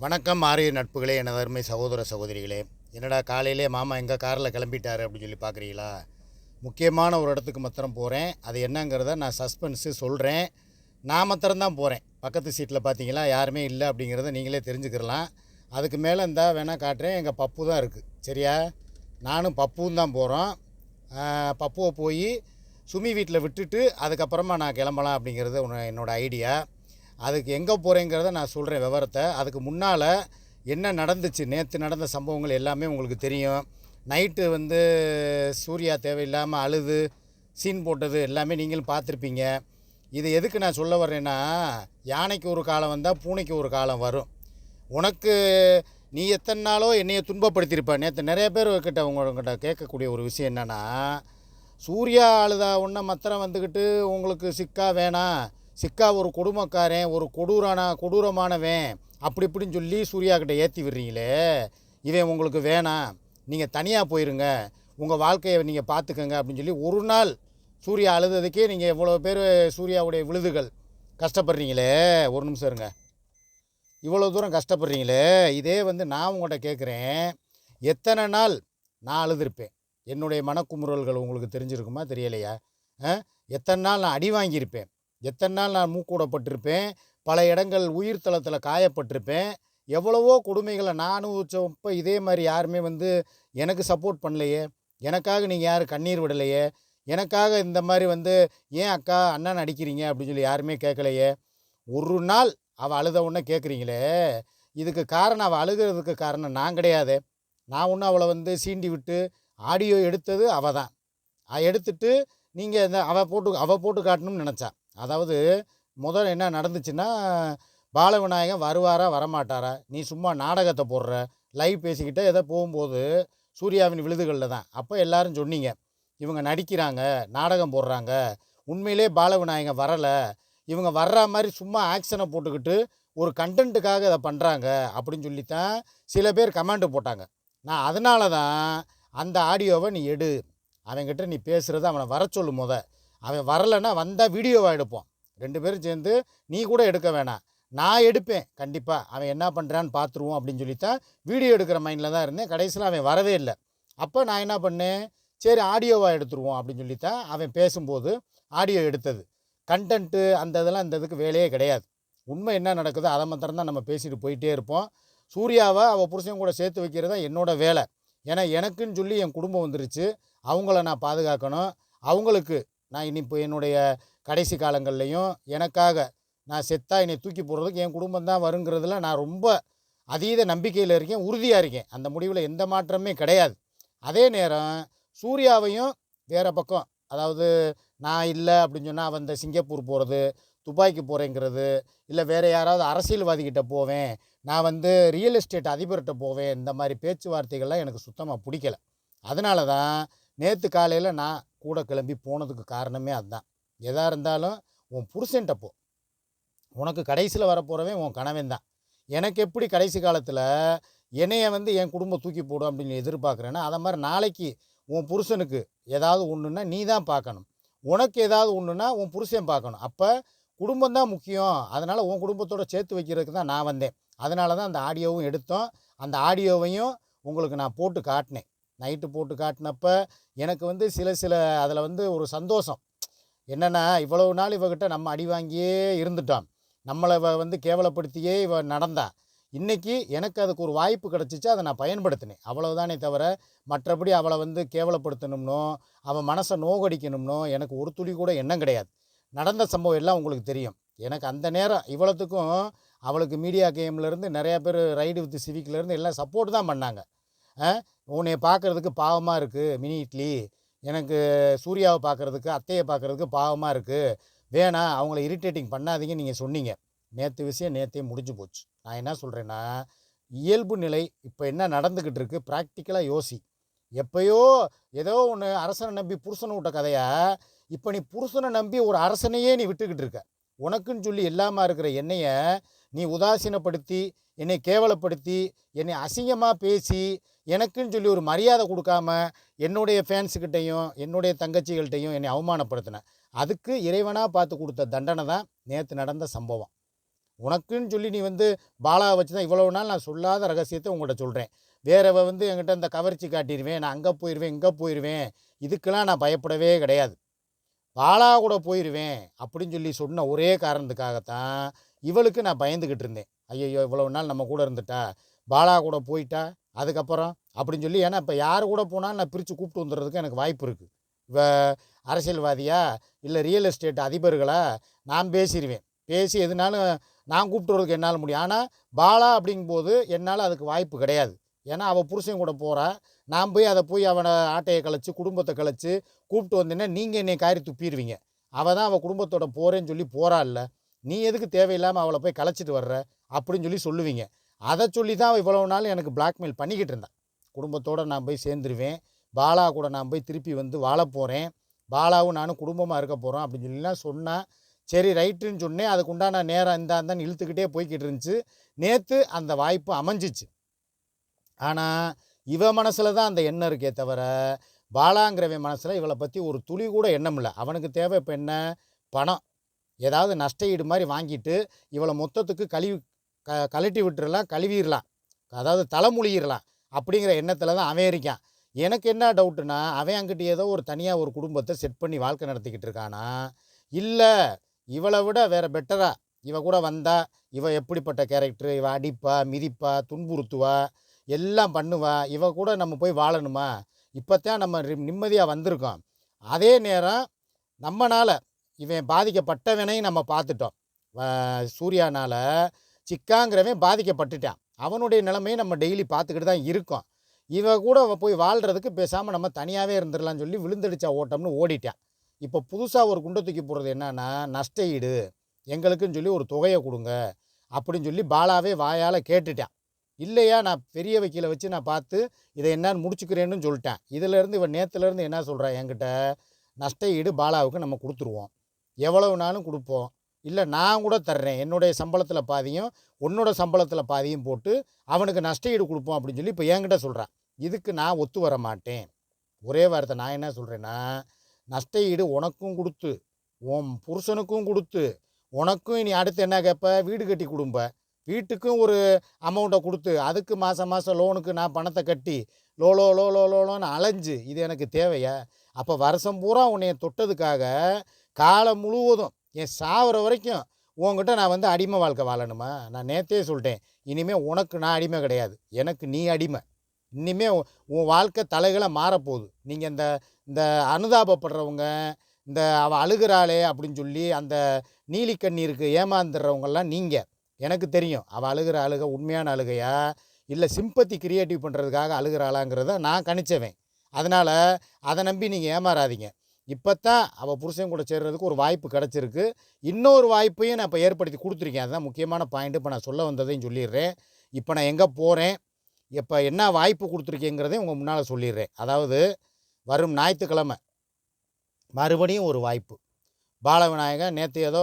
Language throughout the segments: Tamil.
வணக்கம் மாறிய நட்புகளே எனது அருமை சகோதர சகோதரிகளே. என்னடா காலையிலே மாமா எங்கள் காரில் கிளம்பிட்டாரு அப்படின்னு சொல்லி பார்க்குறீங்களா முக்கியமான ஒரு இடத்துக்கு மாத்திரம் போகிறேன் அது என்னங்கிறத நான் சஸ்பென்ஸு சொல்கிறேன் நான் மாத்திரம்தான் போகிறேன் பக்கத்து சீட்டில் பார்த்தீங்களா யாருமே இல்லை அப்படிங்கிறத நீங்களே தெரிஞ்சுக்கிறலாம். அதுக்கு மேலே இருந்தால் வேணால் காட்டுறேன். எங்கள் பப்பு தான் இருக்குது சரியா? நானும் பப்புவும் தான் போகிறோம் பப்புவை போய் சுமி வீட்டில் விட்டுட்டு அதுக்கப்புறமா நான் கிளம்பலாம் அப்படிங்கிறது உன்ன- என்னோடய ஐடியா. அதுக்கு எங்கே போகிறேங்கிறத நான் சொல்கிறேன் விவரத்தை. அதுக்கு முன்னால் என்ன நடந்துச்சு? நேற்று நடந்த சம்பவங்கள் எல்லாமே உங்களுக்கு தெரியும். நைட்டு வந்து சூர்யா தேவையில்லாமல் அழுது சீன் போட்டது எல்லாமே நீங்களும் பார்த்துருப்பீங்க. இது எதுக்கு நான் சொல்ல வர்றேன்னா யானைக்கு ஒரு காலம் வந்தால் பூனைக்கு ஒரு காலம் வரும். உனக்கு நீ எத்தனை நாளோ என்னையை துன்பப்படுத்தியிருப்ப. நேற்று நிறைய பேர் கிட்ட உங்கள்கிட்ட கேட்கக்கூடிய ஒரு விஷயம் என்னென்னா சூர்யா அழுதா உன்ன மத்திரம் வந்துக்கிட்டு உங்களுக்கு சிக்கா வேணாம். சிக்கா ஒரு கொடுமக்காரன் ஒரு கொடூரான கொடூரமானவன் அப்படி இப்படின்னு சொல்லி சூர்யா கிட்ட ஏற்றி விடுறீங்களே இவன் உங்களுக்கு வேணாம் நீங்கள் தனியாக போயிருங்க உங்கள் வாழ்க்கையை நீங்கள் பார்த்துக்கங்க அப்படின்னு சொல்லி ஒரு நாள் சூர்யா அழுததுக்கே நீங்கள் இவ்வளோ பேர் சூர்யாவுடைய விழுதுகள் கஷ்டப்படுறீங்களே ஒரு நிமிஷம் இருங்க. இவ்வளோ தூரம் கஷ்டப்படுறீங்களே இதே வந்து நான் உங்கள்கிட்ட கேட்குறேன் எத்தனை நாள் நான் அழுதுருப்பேன்? என்னுடைய மனக்குமுறல்கள் உங்களுக்கு தெரிஞ்சிருக்குமா தெரியலையா? ஆ? எத்தனை நாள் நான் அடி வாங்கியிருப்பேன்? எத்தனை நாள் நான் மூக்கூடப்பட்டிருப்பேன்? பல இடங்கள் உயிர் தளத்தில் காயப்பட்டிருப்பேன். எவ்வளவோ கொடுமைகளை நானும் வச்சப்போ இதே மாதிரி யாருமே வந்து எனக்கு சப்போர்ட் பண்ணலையே. எனக்காக நீங்கள் யாரும் கண்ணீர் விடலையே. எனக்காக இந்த மாதிரி வந்து ஏன் அக்கா அண்ணன் அடிக்கிறீங்க அப்படின்னு சொல்லி யாருமே கேட்கலையே. ஒரு நாள் அவள் அழுத உடனே கேட்குறீங்களே. இதுக்கு காரணம் அவள் அழுகிறதுக்கு காரணம் நான் கிடையாது. நான் ஒன்றும் அவளை வந்து சீண்டி விட்டு ஆடியோ எடுத்தது அவள் தான். எடுத்துட்டு நீங்கள் இந்த அவள் போட்டு அவள் போட்டு காட்டணும்னு நினச்சா. அதாவது முதல் என்ன நடந்துச்சுன்னா பாலவிநாயகன் வருவாரா வரமாட்டாரா? நீ சும்மா நாடகத்தை போடுற லைவ் பேசிக்கிட்டே ஏதோ போகும்போது சூர்யாவின் விழுதுகளில் தான். அப்போ எல்லாரும் சொன்னீங்க இவங்க நடிக்கிறாங்க நாடகம் போடுறாங்க உண்மையிலே பாலவிநாயகன் வரலை இவங்க வர்ற மாதிரி சும்மா ஆக்ஷனை போட்டுக்கிட்டு ஒரு கண்டென்ட்டுக்காக இதை பண்ணுறாங்க அப்படின்னு சொல்லித்தான் சில பேர் கமெண்ட் போட்டாங்க. நான் அதனால தான் அந்த ஆடியோவை நீ எடு அவன்கிட்ட நீ பேசுகிறத அவனை வர சொல்லு முத. அவன் வரலைன்னா வந்தால் வீடியோவாக எடுப்போம். ரெண்டு பேரும் சேர்ந்து நீ கூட எடுக்க வேணாம். நான் எடுப்பேன். கண்டிப்பாக அவன் என்ன பண்ணுறான்னு பார்த்துருவோம் அப்படின்னு சொல்லித்தான் வீடியோ எடுக்கிற மைண்டில் தான் இருந்தேன். கடைசியில் அவன் வரவே இல்லை. அப்போ நான் என்ன பண்ணேன்? சரி ஆடியோவாக எடுத்துருவோம் அப்படின்னு சொல்லித்தான் அவன் பேசும்போது ஆடியோ எடுத்தது. கண்டென்ட்டு அந்த இதெல்லாம் இந்த இதுக்கு வேலையே கிடையாது. உண்மை என்ன நடக்குதோ அதை மாத்திரம் தான் நம்ம பேசிட்டு போயிட்டே இருப்போம். சூர்யாவை அவள் புருஷன் கூட சேர்த்து வைக்கிறது தான் என்னோட வேலை. ஏன்னா எனக்குன்னு சொல்லி என் குடும்பம் வந்துருச்சு. அவங்கள நான் பாதுகாக்கணும். அவங்களுக்கு நான் இனி இப்போ என்னுடைய கடைசி காலங்கள்லையும் எனக்காக நான் செத்தா என்னை தூக்கி போடுறதுக்கு என் குடும்பம் தான் வருங்கிறதுல நான் ரொம்ப அதீத நம்பிக்கையில் இருக்கேன் உறுதியாக இருக்கேன். அந்த முடிவில் எந்த மாற்றமே கிடையாது. அதே நேரம் சூர்யாவையும் வேறு பக்கம் அதாவது நான் இல்லை அப்படின்னு சொன்னால் அவன் இந்த சிங்கப்பூர் போகிறது துபாய்க்கு போகிறேங்கிறது இல்லை வேறு யாராவது அரசியல்வாதிகிட்ட போவேன் நான் வந்து ரியல் எஸ்டேட் அதிபர்கிட்ட போவேன் இந்த மாதிரி பேச்சுவார்த்தைகள்லாம் எனக்கு சுத்தமாக பிடிக்கல. அதனால தான் நேற்று காலையில் நான் கூட கிளம்பி போனதுக்கு காரணமே அதுதான் எதாக இருந்தாலும் உன் புருஷன்ட்ட போ. உனக்கு கடைசியில் வரப்போகிறவன் உன் கணவன் தான். எனக்கு எப்படி கடைசி காலத்தில் என்னைய வந்து என் குடும்பம் தூக்கி போடும் அப்படின்னு எதிர்பார்க்குறேன்னா அதை மாதிரி நாளைக்கு உன் புருஷனுக்கு ஏதாவது ஒன்றுன்னா நீ தான் பார்க்கணும். உனக்கு ஏதாவது ஒன்றுன்னா உன் புருஷன் பார்க்கணும். அப்போ குடும்பம் தான் முக்கியம். அதனால் உன் குடும்பத்தோட சேர்த்து வைக்கிறதுக்கு தான் நான் வந்தேன். அதனால தான் அந்த ஆடியோவும் எடுத்தோம். அந்த ஆடியோவையும் உங்களுக்கு நான் போட்டு காட்டினேன். நைட்டு போட்டு காட்டினப்ப எனக்கு வந்து சில சில அதில் வந்து ஒரு சந்தோஷம். என்னென்னா இவ்வளவு நாள் இவகிட்ட நம்ம அடி வாங்கியே இருந்துட்டோம். நம்மளை இவ வந்து கேவலப்படுத்தியே இவ நடந்தா. இன்றைக்கி எனக்கு அதுக்கு ஒரு வாய்ப்பு கிடச்சிச்சு அதை நான் பயன்படுத்தினேன். அவ்வளவுதானே தவிர மற்றபடி அவளை வந்து கேவலப்படுத்தணும்னோ அவன் மனசை நோகடிக்கணும்னோ எனக்கு ஒரு துளி கூட எண்ணம் கிடையாது. நடந்த சம்பவம் எல்லாம் உங்களுக்கு தெரியும். எனக்கு அந்த நேரம் இவ்வளோத்துக்கும் அவளுக்கு மீடியா கேம்லேருந்து நிறையா பேர் ரைடு வித் சிவிக்லேருந்து எல்லாம் சப்போர்ட் தான் பண்ணாங்க. ஆ, உன்னைய பார்க்குறதுக்கு பாவமாக இருக்குது மினி இட்லி. எனக்கு சூர்யாவை பார்க்குறதுக்கு அத்தையை பார்க்குறதுக்கு பாவமாக இருக்குது வேணாம் அவங்கள இரிட்டேட்டிங் பண்ணாதீங்க நீங்கள் சொன்னீங்க. நேற்று விஷயம் நேற்றே முடிஞ்சு போச்சு. நான் என்ன சொல்கிறேன்னா இயல்பு நிலை இப்போ என்ன நடந்துக்கிட்டு இருக்குது ப்ராக்டிக்கலாக யோசி. எப்பயோ ஏதோ ஒன்று அரசனை நம்பி புருஷனை விட்ட கதையா இப்போ நீ புருஷனை நம்பி ஒரு அரசனையே நீ விட்டுக்கிட்டு இருக்க. உனக்குன்னு சொல்லி இல்லாமல் இருக்கிற என்னைய நீ உதாசீனப்படுத்தி என்னை கேவலப்படுத்தி என்னை அசிங்கமாக பேசி எனக்குன்னு சொல்லி ஒரு மரியாதை கொடுக்காம என்னுடைய ஃபேன்ஸுக்கிட்டையும் என்னுடைய தங்கச்சிகள்கிட்டையும் என்னை அவமானப்படுத்தின. அதுக்கு இறைவனாக பார்த்து கொடுத்த தண்டனை தான் நேற்று நடந்த சம்பவம். உனக்குன்னு சொல்லி நீ வந்து பாலாவை வச்சு தான் இவ்வளவு நாள் நான் சொல்லாத ரகசியத்தை உங்கள்கிட்ட சொல்கிறேன் வேறவ வந்து என்கிட்ட இந்த கவர்ச்சி காட்டிடுவேன் நான் அங்கே போயிடுவேன் இங்கே போயிடுவேன் இதுக்கெல்லாம் நான் பயப்படவே கிடையாது. பாலா கூட போயிடுவேன் அப்படின்னு சொல்லி சொன்ன ஒரே காரணத்துக்காகத்தான் இவளுக்கு நான் பயந்துக்கிட்டு இருந்தேன். ஐயையோ இவ்வளவு நாள் நம்ம கூட இருந்துட்டா? பாலா கூட போயிட்டா? அதுக்கப்புறம்? அப்படின்னு சொல்லி ஏன்னா இப்போ யார் கூட போனாலும் நான் பிரித்து கூப்பிட்டு வந்துடுறதுக்கு எனக்கு வாய்ப்பு இருக்குது இப்போ அரசியல்வாதியா? இல்லை ரியல் எஸ்டேட் அதிபர்களா? நான் பேசிடுவேன் பேசி எதுனாலும் நான் கூப்பிட்டு வரதுக்கு என்னால் முடியும். ஆனால் பாலா அப்படிங்கும்போது என்னால் அதுக்கு வாய்ப்பு கிடையாது. ஏன்னா அவள் புருஷன் கூட போகிறா நான் போய் அதை போய் அவனை ஆட்டையை கழிச்சு குடும்பத்தை கழிச்சு கூப்பிட்டு வந்தேன்னா நீங்கள் என்னை காரி துப்பிடுவீங்க அவள் தான் அவள் குடும்பத்தோட போகிறேன்னு சொல்லி போகிறா இல்லை. நீ எதுக்கு தேவையில்லாமல் அவளை போய் கலைச்சிட்டு வர்ற? அப்படின்னு சொல்லி சொல்லுவீங்க. அதை சொல்லி தான் அவள் இவ்வளவு நாள் எனக்கு பிளாக்மெயில் பண்ணிக்கிட்டு இருந்தான் குடும்பத்தோடு நான் போய் சேர்ந்துருவேன். பாலா கூட நான் போய் திருப்பி வந்து வாழ போகிறேன் பாலாவும் நானும் குடும்பமாக இருக்க போகிறோம் அப்படின்னு சொல்லிலாம் சொன்னேன் சரி ரைட்டுன்னு சொன்னேன். அதுக்கு உண்டான நேரம் இந்தாந்தான்னு இழுத்துக்கிட்டே போய்கிட்டு இருந்துச்சு. நேற்று அந்த வாய்ப்பு அமைஞ்சிச்சு. ஆனால் இவ மனசில் தான் அந்த எண்ணம் இருக்கே தவிர பாலாங்கிறவன் மனசில் இவளை பற்றி ஒரு துளி கூட எண்ணம் இல்லை. அவனுக்கு தேவை இப்போ என்ன? பணம். ஏதாவது நஷ்ட ஈடு மாதிரி வாங்கிட்டு இவளை மொத்தத்துக்கு கழுவி க கழட்டி விட்டுறலாம் கழுவிடலாம். அதாவது தலைமொழியிடலாம் அப்படிங்கிற எண்ணத்தில் தான் அவன் இருக்கான். எனக்கு என்ன டவுட்டுனா அவன் அங்கிட்ட ஏதோ ஒரு தனியாக ஒரு குடும்பத்தை செட் பண்ணி வாழ்க்கை நடத்திக்கிட்டு இருக்கானா? இல்லை இவளை விட வேறு பெட்டரா இவ கூட வந்தா இவ எப்படிப்பட்ட கேரக்டர் இவ அடிப்பா மிதிப்பா துன்புறுத்துவா எல்லாம் பண்ணுவா இவ கூட நம்ம போய் வாழணுமா? இப்போத்தான் நம்ம நிம்மதியாக வந்திருக்கோம். அதே நேரம் நம்மனால் இவன் பாதிக்கப்பட்டவனையும் நம்ம பார்த்துட்டோம். சூர்யானால் சிக்காங்கிறவன் பாதிக்கப்பட்டுட்டான். அவனுடைய நிலைமையை நம்ம டெய்லி பார்த்துக்கிட்டு தான் இருக்கோம். இவ கூட போய் வாழ்கிறதுக்கு பேசாமல் நம்ம தனியாகவே இருந்துடலாம்னு சொல்லி விழுந்தடிச்சா ஓட்டம்னு ஓடிட்டான். இப்போ புதுசாக ஒரு குண்டை தூக்கி போடுறது என்னன்னா நஷ்ட ஈடு எங்களுக்குன்னு சொல்லி ஒரு தொகையை கொடுங்க அப்படின்னு சொல்லி பாலாவே வாயால் கேட்டுட்டான். இல்லையா நான் பெரிய வக்கீலை வச்சு நான் பார்த்து இதை என்னன்னு முடிச்சுக்கிறேன்னு சொல்லிட்டேன். இதிலேருந்து இவன் நேற்றுலேருந்து என்ன சொல்கிறா என்கிட்ட? நஷ்ட ஈடு பாலாவுக்கு நம்ம கொடுத்துருவோம். எவ்வளவு நாளும் கொடுப்போம். இல்லை நான் கூட தர்றேன். என்னுடைய சம்பளத்தில் பாதியும் உன்னோட சம்பளத்தில் பாதியும் போட்டு அவனுக்கு நஷ்டஈடு கொடுப்போம் அப்படின்னு சொல்லி இப்போ என்கிட்ட சொல்கிறான் இதுக்கு நான் ஒத்து வர மாட்டேன். ஒரே வார்த்தை நான் என்ன சொல்கிறேன்னா நஷ்ட ஈடு உனக்கும் கொடுத்து உன் புருஷனுக்கும் கொடுத்து உனக்கும் இனி அடுத்து என்ன கேட்ப? வீடு கட்டி கொடும்ப. வீட்டுக்கும் ஒரு அமௌண்ட்டை கொடுத்து அதுக்கு மாதம் மாதம் லோனுக்கு நான் பணத்தை கட்டி லோலோ லோ லோ லோ லோ லோன்னு அலைஞ்சு இது எனக்கு தேவையா? அப்போ வருஷம் பூரா உன்னைய தொட்டதுக்காக காலம் முழுவதும் என் சாவர வரைக்கும் உன்கிட்ட நான் வந்து அடிமை வாழ்க்கை வாழணுமா? நான் நேற்றே சொல்லிட்டேன் இனிமேல் உனக்கு நான் அடிமை கிடையாது. எனக்கு நீ அடிமை. இனிமேல் உன் வாழ்க்கை தலைகளை மாறப்போகுது. நீங்கள் இந்த இந்த அனுதாபப்படுறவங்க இந்த அவள் அழுகிறாளே அப்படின்னு சொல்லி அந்த நீலி கண்ணீருக்கு ஏமாந்துடுறவங்கெல்லாம் நீங்கள் எனக்கு தெரியும் அவள் அழுகிற அழுக உண்மையான அழுகையா? இல்லை சிம்பத்தி கிரியேட்டிவ் பண்ணுறதுக்காக அழுகிறாளாங்கிறத நான் கணிச்சவன். அதனால் அதை நம்பி நீங்கள் ஏமாறாதீங்க. இப்போ தான் அவள் புருஷன் கூட சேர்றதுக்கு ஒரு வாய்ப்பு கிடச்சிருக்கு. இன்னொரு வாய்ப்பையும் நான் இப்போ ஏற்படுத்தி கொடுத்துருக்கேன். அதுதான் முக்கியமான பாயிண்ட் இப்போ நான் சொல்ல வந்ததையும் சொல்லிடுறேன். இப்போ நான் எங்கே போகிறேன் இப்போ என்ன வாய்ப்பு கொடுத்துருக்கேங்கிறதையும் உங்கள் முன்னால் சொல்லிடுறேன். அதாவது வரும் ஞாயிற்றுக்கிழமை மறுபடியும் ஒரு வாய்ப்பு. பாலவிநாயகன் நேற்று ஏதோ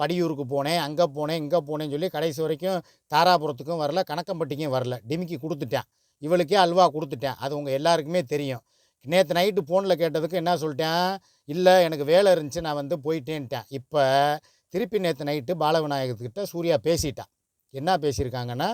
படியூருக்கு போனேன் அங்கே போனேன் இங்கே போனேன்னு சொல்லி கடைசி வரைக்கும் தாராபுரத்துக்கும் வரல கணக்கம்பட்டிக்கும் வரல. டிமிக்கி கொடுத்துட்டேன். இவளுக்கே அல்வா கொடுத்துட்டேன். அது உங்கள் எல்லாருக்குமே தெரியும். நேற்று நைட்டு ஃபோனில் கேட்டதுக்கு என்ன சொல்லிட்டேன்? இல்லை எனக்கு வேலை இருந்துச்சு நான் வந்து போயிட்டேன்ட்டேன். இப்போ திருப்பி நேற்று நைட்டு பாலவிநாயகத்துக்கிட்ட சூர்யா பேசிட்டான் என்ன பேசியிருக்காங்கன்னா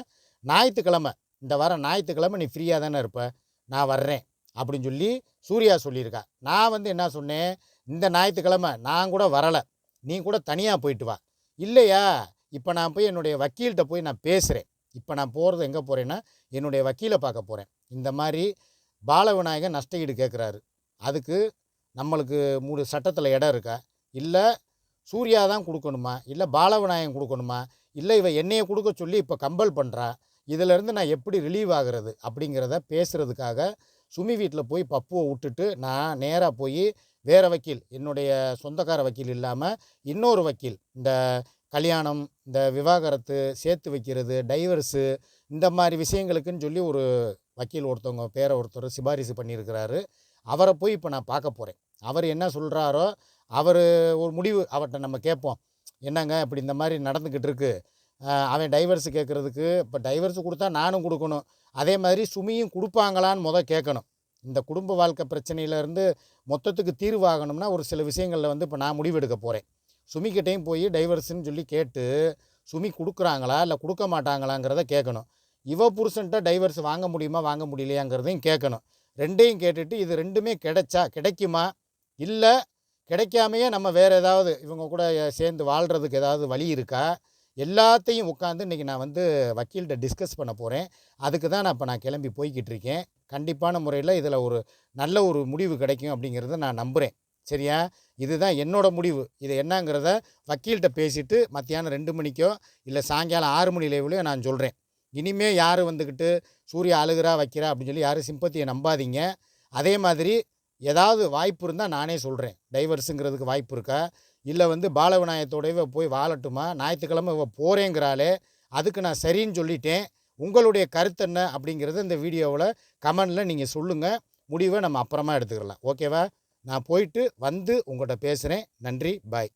ஞாயிற்றுக்கிழமை இந்த வாரம் ஞாயிற்றுக்கிழமை நீ ஃப்ரீயாக தானே இருப்ப? நான் வர்றேன். அப்படின்னு சொல்லி சூர்யா சொல்லியிருக்கா. நான் வந்து என்ன சொன்னேன்? இந்த ஞாயிற்றுக்கிழமை நான் கூட வரலை. நீ கூட தனியாக போயிட்டு வா. இல்லையா? இப்போ நான் போய் என்னுடைய வக்கீல்கிட்ட போய் நான் பேசுகிறேன் இப்போ நான் போகிறது எங்கே போகிறேன்னா என்னுடைய வக்கீலை பார்க்க போகிறேன் இந்த மாதிரி பாலவிநாயகன் நஷ்ட ஈடு கேட்குறாரு. அதுக்கு நம்மளுக்கு மூணு சட்டத்தில் இடம் இருக்கா? இல்லை சூர்யா தான் கொடுக்கணுமா? இல்லை பாலவிநாயகன் கொடுக்கணுமா? இல்லை இவன் என்னையை கொடுக்க சொல்லி இப்போ கம்பல் பண்ணுறா இதிலேருந்து நான் எப்படி ரிலீவ் ஆகிறது? அப்படிங்கிறத பேசுகிறதுக்காக சுமி வீட்டில் போய் பப்புவை விட்டுட்டு நான் நேராக போய் வேறு வக்கீல் என்னுடைய சொந்தக்கார வக்கீல் இல்லாமல் இன்னொரு வக்கீல் இந்த கல்யாணம் இந்த விவாகரத்து சேர்த்து வைக்கிறது டைவர்ஸு இந்த மாதிரி விஷயங்களுக்குன்னு சொல்லி ஒரு வக்கீல் ஒருத்தவங்க பேரை ஒருத்தர் சிபாரிசு பண்ணியிருக்கிறாரு. அவரை போய் இப்போ நான் பார்க்க போகிறேன் அவர் என்ன சொல்கிறாரோ அவர் ஒரு முடிவு அவர்கிட்ட நம்ம கேட்போம். என்னங்க இப்படி இந்த மாதிரி நடந்துக்கிட்டு இருக்கு? அவன் டைவர்ஸ் கேட்குறதுக்கு இப்போ டைவர்ஸ் கொடுத்தா நானும் கொடுக்கணும். அதே மாதிரி சுமியும் கொடுப்பாங்களான்னு முத கேட்கணும். இந்த குடும்ப வாழ்க்கை பிரச்சனையிலேருந்து மொத்தத்துக்கு தீர்வாகணும்னா ஒரு சில விஷயங்களில் வந்து இப்போ நான் முடிவெடுக்க போகிறேன் சுமிக்கிட்டையும் போய் டைவர்ஸ்ன்னு சொல்லி கேட்டு சுமி கொடுக்குறாங்களா? இல்லை கொடுக்க மாட்டாங்களாங்கிறத கேட்கணும். இவ புருஷன்ட்ட டைவர்ஸ் வாங்க முடியுமா வாங்க முடியலையாங்கிறதையும் கேட்கணும். ரெண்டையும் கேட்டுட்டு இது ரெண்டுமே கிடைச்சா கிடைக்குமா? இல்லை கிடைக்காமையே நம்ம வேறு ஏதாவது இவங்க கூட சேர்ந்து வாழ்கிறதுக்கு ஏதாவது வழி இருக்கா? எல்லாத்தையும் உட்காந்து இன்றைக்கி நான் வந்து வக்கீல்கிட்ட டிஸ்கஸ் பண்ண போகிறேன் அதுக்கு தான் நான் இப்போ நான் கிளம்பி போய்கிட்டு இருக்கேன். கண்டிப்பான முறையில் இதில் ஒரு நல்ல ஒரு முடிவு கிடைக்கும் அப்படிங்கிறத நான் நம்புகிறேன் சரியா? இதுதான் என்னோடய முடிவு. இது என்னங்கிறத வக்கீல்கிட்ட பேசிவிட்டு மத்தியானம் ரெண்டு மணிக்கோ இல்லை சாயங்காலம் ஆறு மணி லேவிலையோ நான் சொல்கிறேன் இனிமே யார் வந்துக்கிட்டு சூர்யா அழுகிறா வைக்கிறா அப்படின்னு சொல்லி யாரும் சிம்பத்தியை நம்பாதீங்க. அதே மாதிரி ஏதாவது வாய்ப்பு இருந்தால் நானே சொல்கிறேன் டைவர்ஸுங்கிறதுக்கு வாய்ப்பு இருக்கா? இல்லை வந்து பாலவிநாயகத்தோடய போய் வாழட்டுமா? ஞாயிற்றுக்கிழமை இவ போகிறேங்கிறாளே அதுக்கு நான் சரின்னு சொல்லிட்டேன். உங்களுடைய கருத்து என்ன அப்படிங்கிறத இந்த வீடியோவில் கமெண்டில் நீங்கள் சொல்லுங்கள் முடிவை நம்ம அப்புறமா எடுத்துக்கலாம். ஓகேவா? நான் போயிட்டு வந்து உங்கள்கிட்ட பேசுகிறேன் நன்றி. பாய்.